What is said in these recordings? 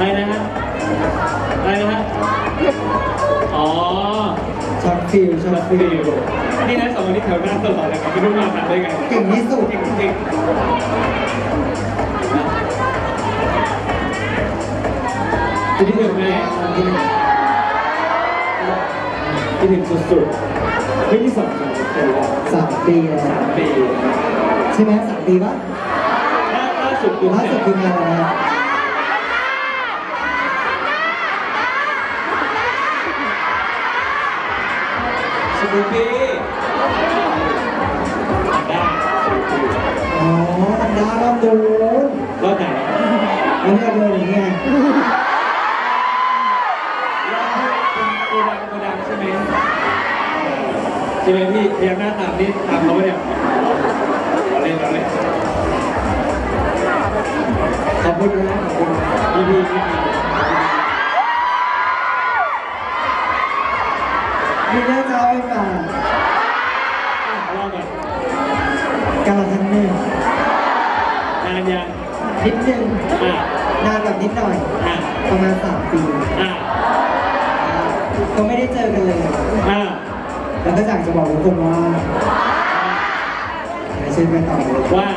อะไรนะฮะอะไรนะฮะอ๋อช็อตฟิลช็อมาตฟิฟิลลนี่นะสองคนนี้แถวหน้าตลอดเลยครับไม่รู้มาทำได้ไงเก่งที่สุดจริงจริงคิดถึงไหมคิดถึงสุดๆไม่ที่สองสามปีแล้วสามปีแล้วสามปีใช่ไหมสามปีปะล่าล่าสุดคือล่าสุดคืองานอะไร นะสกูปี้ได้อ๋อมันดารอบโดนรอบไหนแล้วเนี่ยโดนอย่างเงี้ยรอบที่โกดังโกดังใช่ไหมใช่ไหมพี่พยักหน้าตามนี่ตามเขาปะเนี่ยเราเล่นเราเล่นขอบคุณนะขอบคุณพี่พี่พี่พี่ มีเรื่องจะเล่าให้ฟังรอบก่อนการละครั้งหนึ่งนานยังนิดนึงอะนานแบบนิดหน่อย อะประมาณสามปีอะก็ไม่ได้เจอกันเลย อะแล้วก็อยากจะบอกทุกคนว่าไม่เช่นไปต่อเลยว่า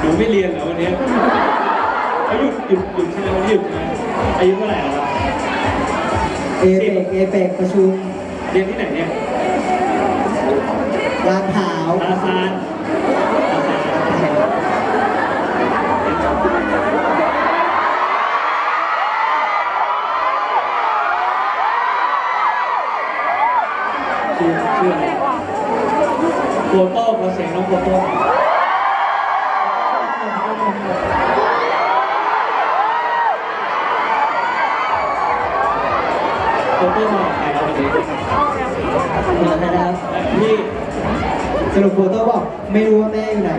หนูไม่เรียนเหรอวันนี้เขาหยุดหยุดหยุดใช่ไหมวันนี้หยุดใช่ไหมอายุเท่าไหร่แล้ววะเอเปกเอเปกประชุมเรียนที่ไหนเนี่ย ลาดพร้าวลาซานลาซานชื่อชื่ออะไรโฟโต้ขอเสียงน้องโฟโต้โฟโต้มาออกใครแล้ววันนี้ มานะครับ พี่ สรุปโฟโต้บอกไม่รู้ว่าแม่อยู่ไหน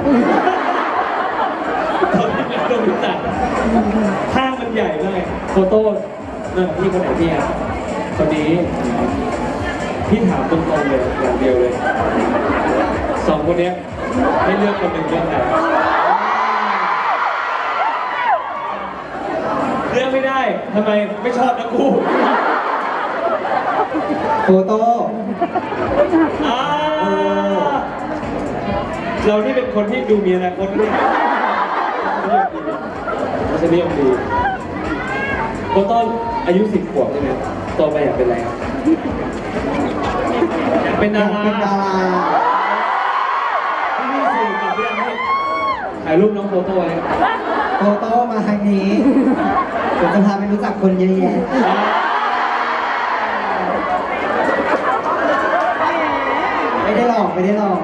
ตอนนี้โดน จัดข้างมันใหญ่มากโฟโต้นั่นพี่คนไหนพี่อะคนนี้พี่ถามตรงๆเลยอย่างเดียวเลยสองคนเนี้ยให้เลือกคนหนึ่งเลือกใครเลือกไม่ได้ทำไมไม่ชอบทั้งคู่โฟโต้อ่าเรานี่เป็นคนที่ดูมีอนาคตเนี่ย เราจะเรียกดีโฟโต้อายุสิบขวบใช่ไหมโตไปอยากเป็นอะไรครับอยากเป็นอดายากราเป็นดาราที่นี่สื่อกับเพื่อนให้ถ่ายรูปน้องโฟโต้ไว้โฟโต้มาทางนี้เดี๋ยวจะพาไปรู้จักคนเยอะแยะไม่ได้หลอกไม่ได้หลอก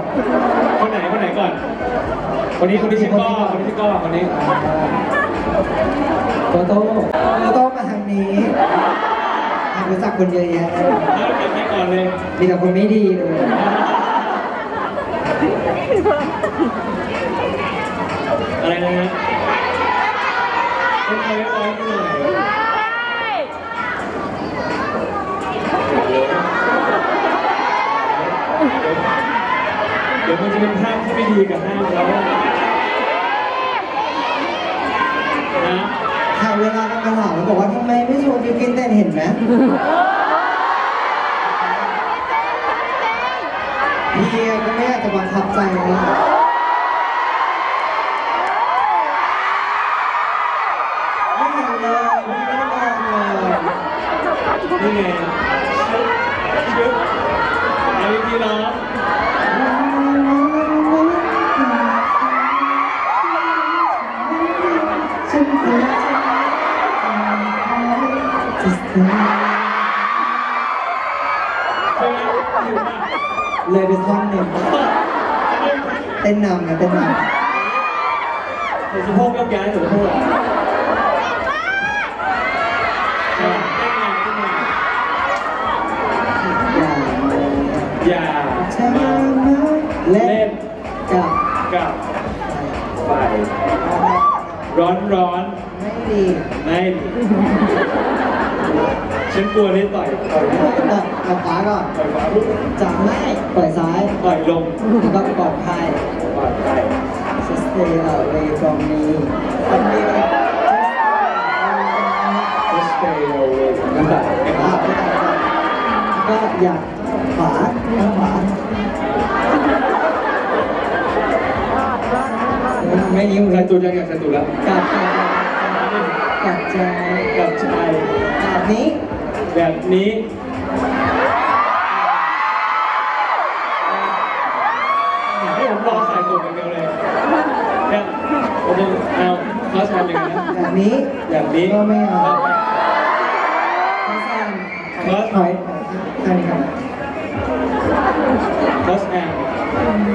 คนไหนคนไหนก่อนคนนี้คนนี้ชื่อก้อคนนี้ชื่อก้อคนนี้ โฟโต้โฟโต้มาทางนี้อากรู้จักคนเยอะแยะแล้วเก็บให้ก่อนเลยมีแต่คนไม่ดีเลย อะไรนะฮะเป็นใครไม่ร้อยไม่หน่อยเดี๋ยวมันจะเป็นภาพที่ไม่ดีกับห้างแล้วนะหา เวลากันมาถามแล้วบอกว่าทำไมไม่ชวนยูกินเต้นเห็นไหมพี่ก็ไม่อยากจะบังคับใจเลย กยกย้ายหนูสะโพกเต้นไงเต้นไงำอย่าอย่าเธอมาเล่นกับกับไฟร้อนร้อนไม่ดีไม่ดีฉันกลัวนี่ต่อยต่อยต่อยกับขาก่อนต่อยขวาจับไม่ปล่อยซ้ายต่อยลงแล้วก็ปลอดภัยปลอดภัย stay away from me from me just stay รับก็อยากขาขาไม่นิ้วสตูดแล้วเนี่ตูดแล้วกับกับใจกับใจแบบนี้แบบนี้ นะแบบนี้แบบนี้ก็ไม่เอาไม่ใช่ถอยถอยอันนี้ครับคอสแอน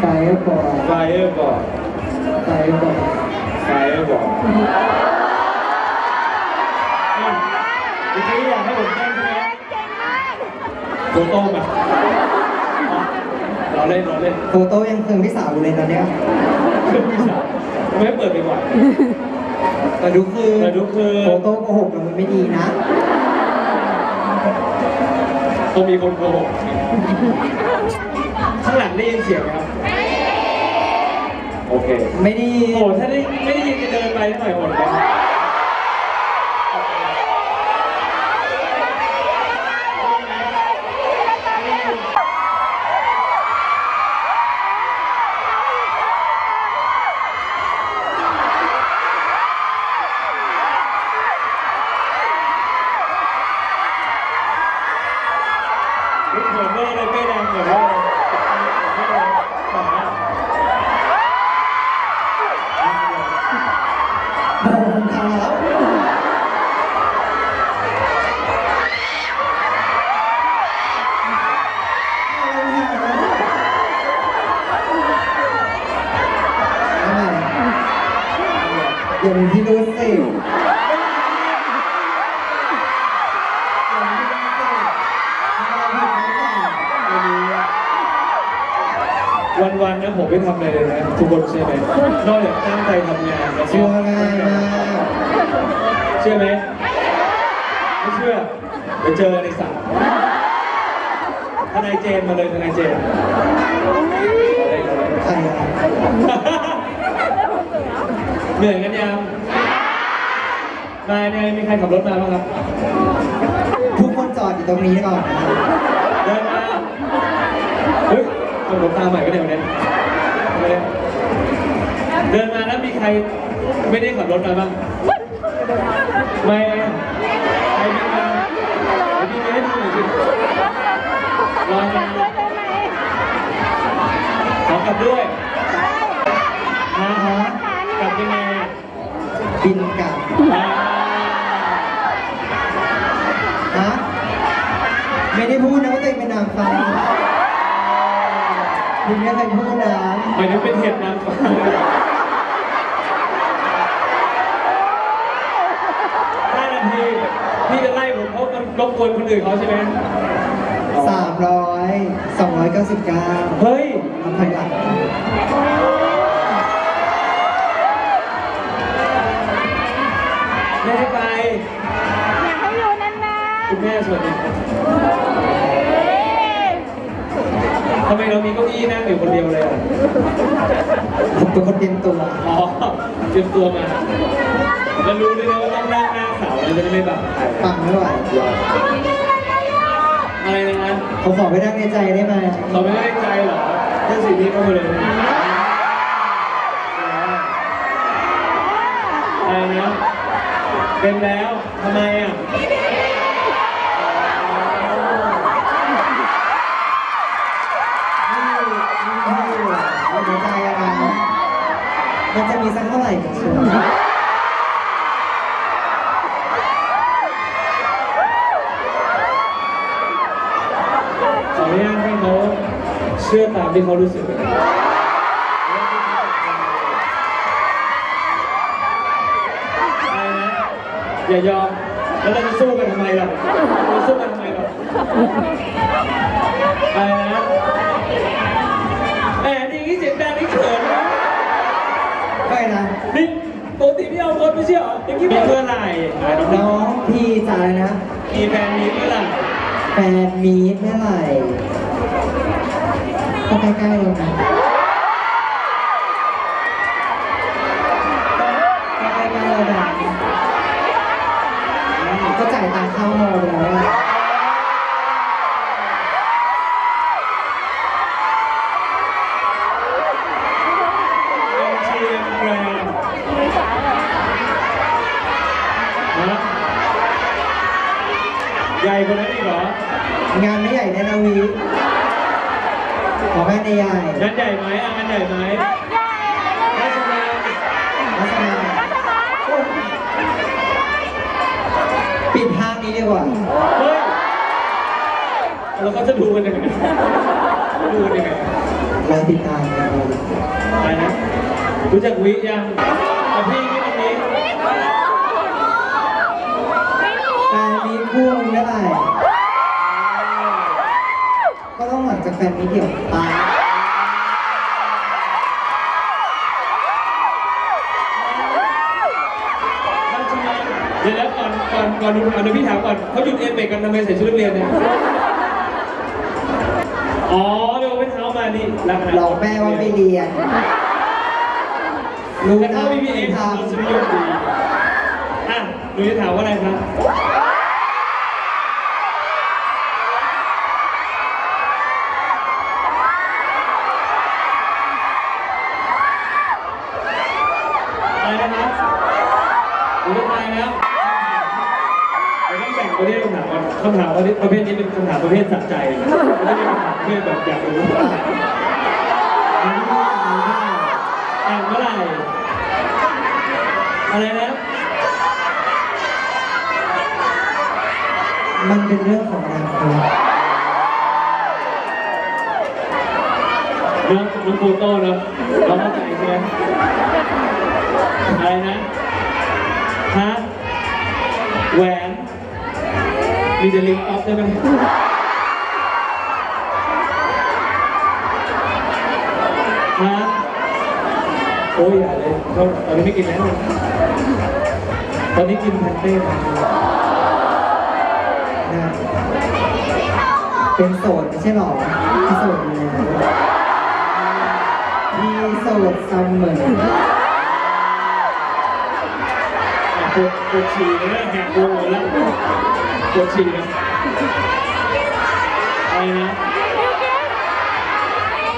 ไฟบอลไฟเออร์บอร์ไฟบอลไฟเออร์บอร์จริงๆอยากให้ผมเต้นใช่ไหมโฟโต้มาเราเล่นเราเล่นโฟโต้ยังเคืองพี่สาวอยู่เลยตอนเนี้ยไม่เปิดดีกว่าแต่ดูคือแต่ดูคือโฟโต้โกหกแล้วมันไม่ดีนะ ต้องมีคนโกหกข้างหลังได้ยินเสียงไหมครับ โอเค ไม่ดี โอ้ถ้าได้ไม่ได้ยินจะเดินไปหน่อยอดเลย ผมไม่ทำอะไรเลยนะทุกคนเชื่อไหมนอกจากตั้งใจทำงานแล้วเชื่อก็ง่ายมากเชื่อไหมไม่เชื่อไปเจอในสระทนายเจนมาเลยทนายเจนเอาเลยเอาเลยใครอะเหนื่อยกันยังมาเนี่ยมีใครขับรถมาบ้างครับทุกคนจอดอยู่ตรงนี้ก่อนนะครับเดินมาเฮ้ยขับรถตามใหม่ก็ได้วันนี้ไม่ได้เดินมาแล้วมี ใครไม่ได้ขับรถมาบ้างไม่ใครมีมามีมาให้ดูหน่อยสิรอยมาขอกลับด้วยนะฮะกลับยังไงอะบินกลับอ่าฮะไม่ได้พูดนะว่าตัวเองเป็นนางฟ้าคุณไม่เคยพูดนะหมายถึงเป็นเห็ดนางฟ้าห้านาทีพี่จะไล่ผมเพราะมันรบ กวนคนอื่นเขาใช่ไหมสามร้อยสองร้อยเก้าสิบเก้าเฮ้ยทำถอยหลังไม่ได้ไปอยากให้อยู่นานคุณแม่สวัสดีครับทำไมเรามีเก้าอี้นั่งอยู่คนเดียวเลยอะผมเป็นคนเตรียมตัวอ๋อเตรียมตัวมาแล้วรู้ด้วยนะว่า ต้องนั่งหน้าเสาเราจะได้ไม่บังใครฟังไม่ไหวอะไรนะเขาขอไปนั่งในใจได้ไหมเราไม่ได้ใจเหรอเรื่องสิ่งนี้ก็มาเลยอะไรนะเป็นแล้วทำไมอะนี่นี่นี่อยู่ในใจอะนะมันจะมีสักเท่าไหร่กันเชียว เชื่อตามที่เขารู้สึกเลยอะไรนะอย่ายอม แล้วเราจะสู้กันทำไมล่ะเราจะสู้กันทำไมล่ะอะไรนะแหมนี่เสียงดังนี่เขินนะไปนะนี่ปกติพี่เอาคนไม่ใช่เหรอยังคิดมีเพื่ออะไรอะน้น้อองงพี่จ๋านะๆมีแฟนมีเมื่อไหร่แฟนมีตเมื่อไหร่ ก็ใกล้ ญ่ไหมอะงานใหญ่ไหมราชมังลักษณะปิดห้างนี้ดีกว่า เฮ้ยแล้วเขาจะดูกันยังไงดูกันยังไงเราติดตามกันเลยอะไรนะรู้จักวิยังอะพี่นี่ตรงนี้แฟนมีคู่มึงเมื่อไหร่ก็ต้องหลังจากแฟนมีเดี่ยวตาย อนก่อนก่อนดูเอาเดี๋ยวพี่ถามก่อนเขาหยุดเอเปกกันทำไมใส่ชุดนักเรียนเนี่ย อ๋อเดี๋ยวไปเท้ามานี่ลักษณะหลอกแม่ว่าไม่เรียนรู้แต่นะถ้าไม่มีเอไม่งทเราจะนิยมดีอะหนูจะถามว่าอะไรครับอะไรนะครับหนูจะทายแล้วเดี๋ยวต้องแบ่งประเภทคำถามก่อนคำถามประเภทนี้เป็นคำถามประเภทสะใจไม่ได้ถามประเภทแบบอยากรู้ำมันไม่ได้ทำได้แต่งเมื่อไหร่อะไรนะมันเป็นเรื่องของอนาคตน้องน้องโฟโต้เนาะน้องเข้าใจใช่ไหมอะไรนะฮะแหวน มีแต่ลิงก์ออฟได้ไหมฮะโอ้ยอย่าเลยเขาตอนนี้ไม่กินแล้ว ตอนนี้กินแพนเต้มานะเป็นโสดไม่ใช่หรอพี่โสดอยู่แล้วพี่โสดเสมอ ปวดปวดฉี่เลยแหกโวงเลยแล้วปวดฉี่นะอะไรนะ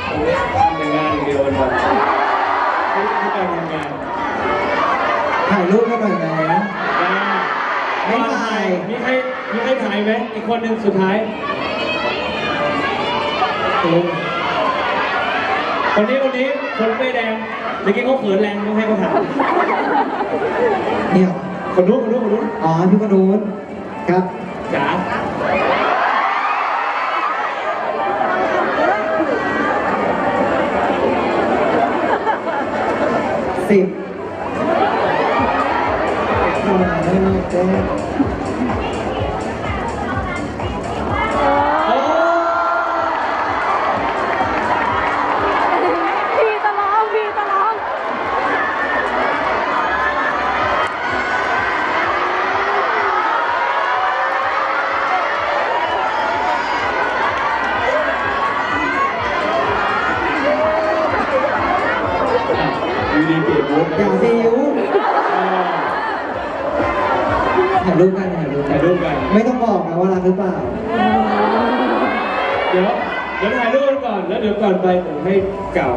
โอ้ยทำแต่งานอย่างเดียววันวันไม่ไม่การทำงานถ่ายรูปกันหน่อยไหมไม่ถ่ายมีใครมีใครถ่ายไหมอีกคนหนึ่งสุดท้ายโอ้คนนี้คนนี้คนไม่แดงเมื่อกี้เขาเขินแรงต้องให้เขาถามเนี่ย คนนู้นคนนู้นคนนู้นอ๋อพี่กนูนครับจ๋าสิบ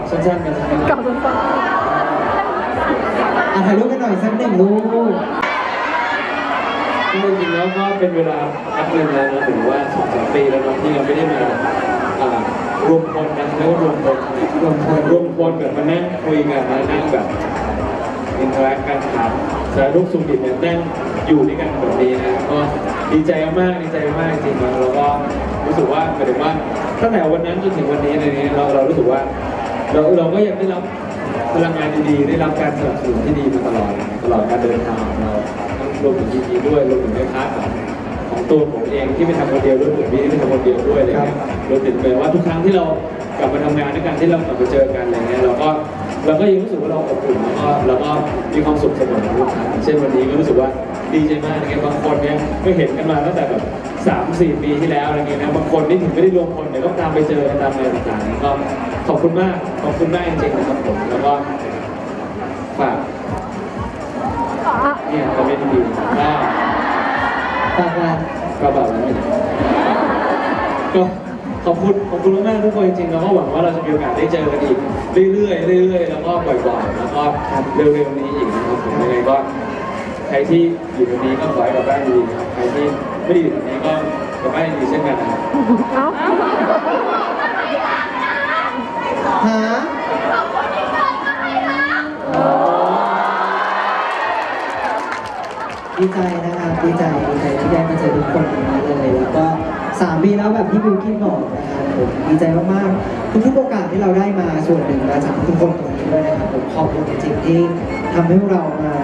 สั้นๆกันสักนิดกลับสนใจอะถ่ายรูปกันหน่อยสักหนึ่งรูป จริงๆแล้วก็เป็นเวลาพักหนึ่งแล้วนะถือว่าสองสามปีแล้วเนาะที่เราไม่ได้มาอ่ารวมพลนะเรียกว่ารวมพลรวมพลรวมพลแบบมานั่งคุยกันมานั่งแบบอินเทอร์แอคกันถามสารทุกข์สุขดิบเนี่ยนั่งอยู่ด้วยกันแบบนี้นะก็ดีใจมากดีใจมากจริงๆแล้วเราก็รู้สึกว่าหมายถึงว่าตั้งแต่วันนั้นจนถึงวันนี้ในนี้เราเรารู้สึกว่า เราเราก็ยังได้รับพลังงานดีๆ ได้รับการสนับสนุนที่ดีมาตลอดตลอดการเดินทางของเราทั้งรวมถึงทีทีด้วยรวมถึงในพาร์ทของของตัวผมเองที่ไม่ทำคนเดียวรวมถึงพี่ที่ไม่ทำคนเดียวด้วยอะไรเงี้ยรวมถึงแบบว่าทุกครั้งที่เรากลับมาทำงานด้วยกันที่เรากลับมาเจอกันอะไรเงี้ยเราก็เราก็ยังรู้สึกว่าเราอบอุ่นแล้วก็เราก็มีความสุขเสมอทุกครั้งเช่นวันนี้ก็รู้สึกว่าดีใจมากอะไรเงี้ยบางคนเนี่ยก็เห็นกันมาตั้งแต่แบบ สามสี่ปีที่แล้วอะไรเงี้ยนะบางคนนี่ถึงไม่ได้รวมคนเนี่ยก็ตามไปเจอกันตามอะไรต่างๆก็ขอบคุณมากขอบคุณมากจริงๆนะครับผมแล้วก็ฝากเนี่ยคอมเมนต์ดีๆก็ฝากงานก็แบบนั้ก็ขอบคุณขอบคุณมากๆทุกคนจริงๆแล้วก็หวังว่าเราจะมีโอกาสได้เจอกันอีกเรื่อยๆเรื่อยๆแล้วก็บ่อยๆแล้วก็เร็วๆนี้อีกนะครับผมยังไงก็ใครที่อยู่ตรงนี้ก็ขอให้กลับบ้านดีนะครับใครที่ ไม่ด้อยู่ตรงนี้ก็กับบ้ดีเช่นกันนะครับเอ้าฮะดีใจนะครับดีใจดีใจที่ได้มาเจอทุกคนวันนี้เลยแล้วก็สามปีแล้วแบบที่บิวกิ้นบอกนะครับผมดีใจมากๆทุกๆโอกาสที่เราได้มาส่วนหนึ่งมาจากทุกคนตรงนี้ด้วยนะครับผมขอบคุณจริงๆที่ทำให้พวกเรามา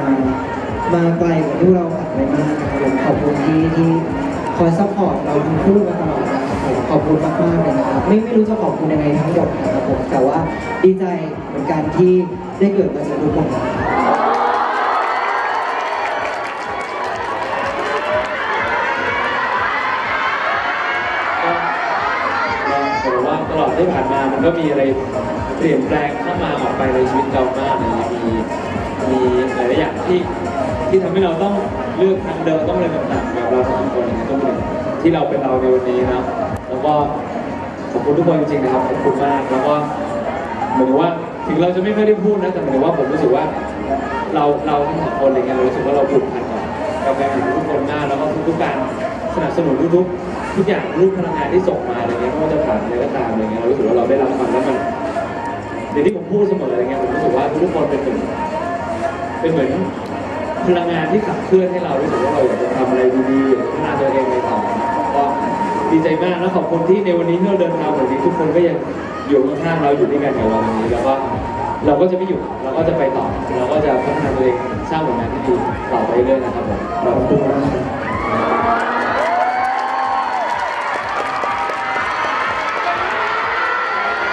มาไกลกว่าที่เราฝันไว้มากนะครับผมขอบคุณที่ที่คอยซัพพอร์ตเราทั้งคู่มาตลอดนะครับผมขอบคุณมากๆเลยนะครับไม่ไม่รู้จะขอบคุณยังไงทั้งหมดนะครับผมแต่ว่าดีใจเหมือนกันที่ได้เกิดมาเจอทุกคนก็ผมว่าตลอดที่ผ่านมามันก็มีอะไรเปลี่ยนแปลงเข้ามาออกไปในชีวิตเรามากเลยมีมีหลายอย่างที่ ที่ทำให้เราต้องเลือกทางเดินต้องอะไรต่างๆแบบเราสองคนนี้ก็เป็นที่เราเป็นเราในวันนี้นะแล้วก็ขอบคุณทุกคนจริงๆนะครับขอบคุณมากแล้วก็เหมือนว่าถึงเราจะไม่ค่อยได้พูดนะแต่เหมือนว่าผมรู้สึกว่า เราเราทั้งสองคนอะไรเงี้ยเรารู้สึกว่าเราผูกพันกับกับแฟนคลับทุกคนมากแล้วก็ทุกๆการสนับสนุนทุกๆทุกอย่างรูปพลังงานที่ส่งมาอะไรเงี้ยไม่ว่าจะผ่านอะไรก็ตามอะไรเงี้ยเรารู้สึกว่าเราได้รับมันแล้วมันอย่างที่ผมพูดเสมออะไรเงี้ยผมรู้สึกว่าทุกคนเป็นเหมือนเป็นเหมือน พลังงานที่ขับเคลื่อนให้เรารู้สึกว่าเราอยากจะทำอะไรดีๆอยากพัฒนาตัวเองในต่อก็ดีใจมากแล้วขอบคุณที่ในวันนี้ที่เราเดินทางแบบนี้ทุกคนก็ยังอยู่ข้างเราอยู่ด้วยกันกับเราวันนี้แล้วก็เราก็จะไม่หยุดเราก็จะไปต่อเราก็จะพัฒนาตัวเองสร้างผลงานที่ดีต่อไปเรื่อยๆนะครับผมขอบคุณมาก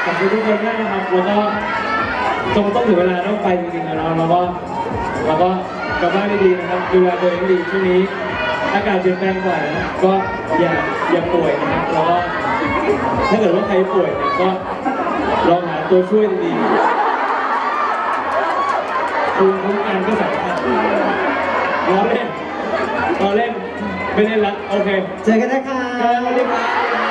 ขอบคุณทุกคนมากนะครับแล้วก็จงต้องถึงเวลาต้องไปจริงๆแล้วเราก็เราก็ กลับบ้านดีๆนะครับ ดูแลตัวเองให้ดีช่วงนี้ อากาศเปลี่ยนแปลงบ่อยนะก็อย่าอย่าป่วยนะครับแล้วก็ถ้าเกิดว่าใครป่วยเนี่ยก็ลองหาตัวช่วยดีๆภูมิคุ้มกันก็สำคัญล้อเล่นล้อเล่นไม่เล่นละโอเค เจอกันนะคะ สวัสดีครับ